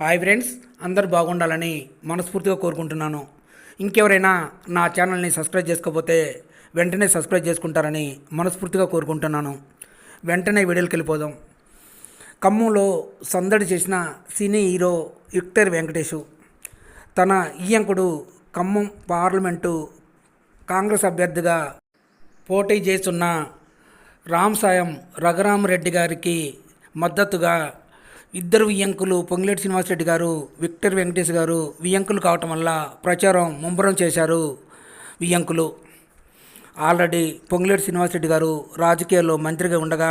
Hi friends అందరు బాగుండాలని మనస్ఫూర్తిగా కోరుకుంటున్నాను. ఇంకెవరైనా నా ఛానల్ని సబ్స్క్రైబ్ చేసుకోకపోతే వెంటనే సబ్స్క్రైబ్ చేసుకుంటారని మనస్ఫూర్తిగా కోరుకుంటున్నాను. వెంటనే వీడియోకి వెళ్ళిపోదాం. ఖమ్మంలో సందడి చేసిన సినీ హీరో విక్టర్ వెంకటేషు తన ఈయంకుడు ఖమ్మం పార్లమెంటు కాంగ్రెస్ అభ్యర్థిగా పోటీ చేస్తున్న రామ్ సాయం రఘురామరెడ్డి గారికి మద్దతుగా ఇద్దరు వియ్యంకులు పొంగిలేటి శ్రీనివాసరెడ్డి గారు విక్టర్ వెంకటేష్ గారు వియ్యంకులు కావటం వల్ల ప్రచారం ముమ్మరం చేశారు వియ్యంకులు ఆల్రెడీ పొంగిలేటి శ్రీనివాసరెడ్డి గారు రాజకీయాల్లో మంత్రిగా ఉండగా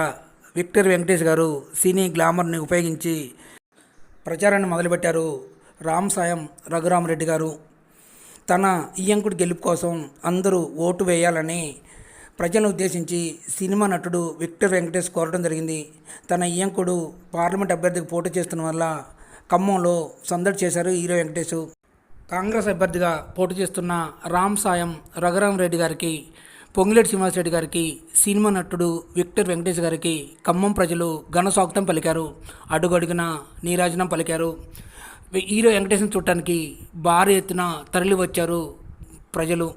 విక్టర్ వెంకటేష్ గారు సినీ గ్లామర్ని ఉపయోగించి ప్రచారాన్ని మొదలుపెట్టారు రామ్ సాయం రఘురామరెడ్డి గారు. తన ఇయ్యంకుడి గెలుపు కోసం అందరూ ఓటు వేయాలని ప్రజలను ఉద్దేశించి సినిమా నటుడు విక్టర్ వెంకటేష్ కోరడం జరిగింది. తన ఇయ్యంకుడు పార్లమెంట్ అభ్యర్థికి పోటీ చేస్తున్న వల్ల ఖమ్మంలో సందడి చేశారు హీరో వెంకటేష్. కాంగ్రెస్ అభ్యర్థిగా పోటీ చేస్తున్న రామ్ సాయం రఘురామరెడ్డి గారికి పొంగిలేటి శ్రీనివాసరెడ్డి గారికి సినిమా నటుడు విక్టర్ వెంకటేష్ గారికి ఖమ్మం ప్రజలు ఘన స్వాగతం పలికారు. అడుగడుగున నీరాజనం పలికారు. హీరో వెంకటేష్ని చూడటానికి భారీ ఎత్తున తరలి వచ్చారు ప్రజలు.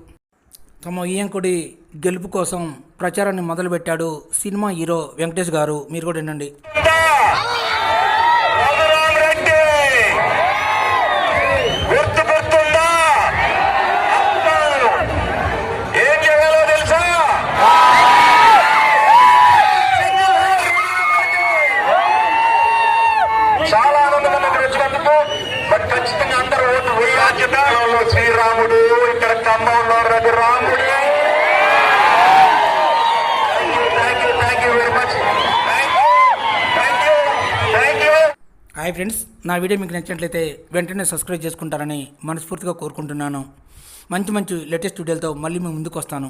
తమ ఈయంకుడి గెలుపు కోసం ప్రచారాన్ని మొదలుపెట్టాడు సినిమా హీరో వెంకటేష్ గారు. మీరు కూడా వినండి. గుర్తు గుర్తుందా తెలుసా చాలా ఆనందంగా ఉంది ఖచ్చితంగా అందరూ ఓటు వేయాల్సిన శ్రీరాముడు హాయ్ ఫ్రెండ్స్ నా వీడియో మీకు నచ్చినట్లయితే వెంటనే సబ్స్క్రైబ్ చేసుకుంటారని మనస్ఫూర్తిగా కోరుకుంటున్నాను. మంచి మంచి లేటెస్ట్ వీడియోలతో మళ్ళీ మీ ముందుకు వస్తాను.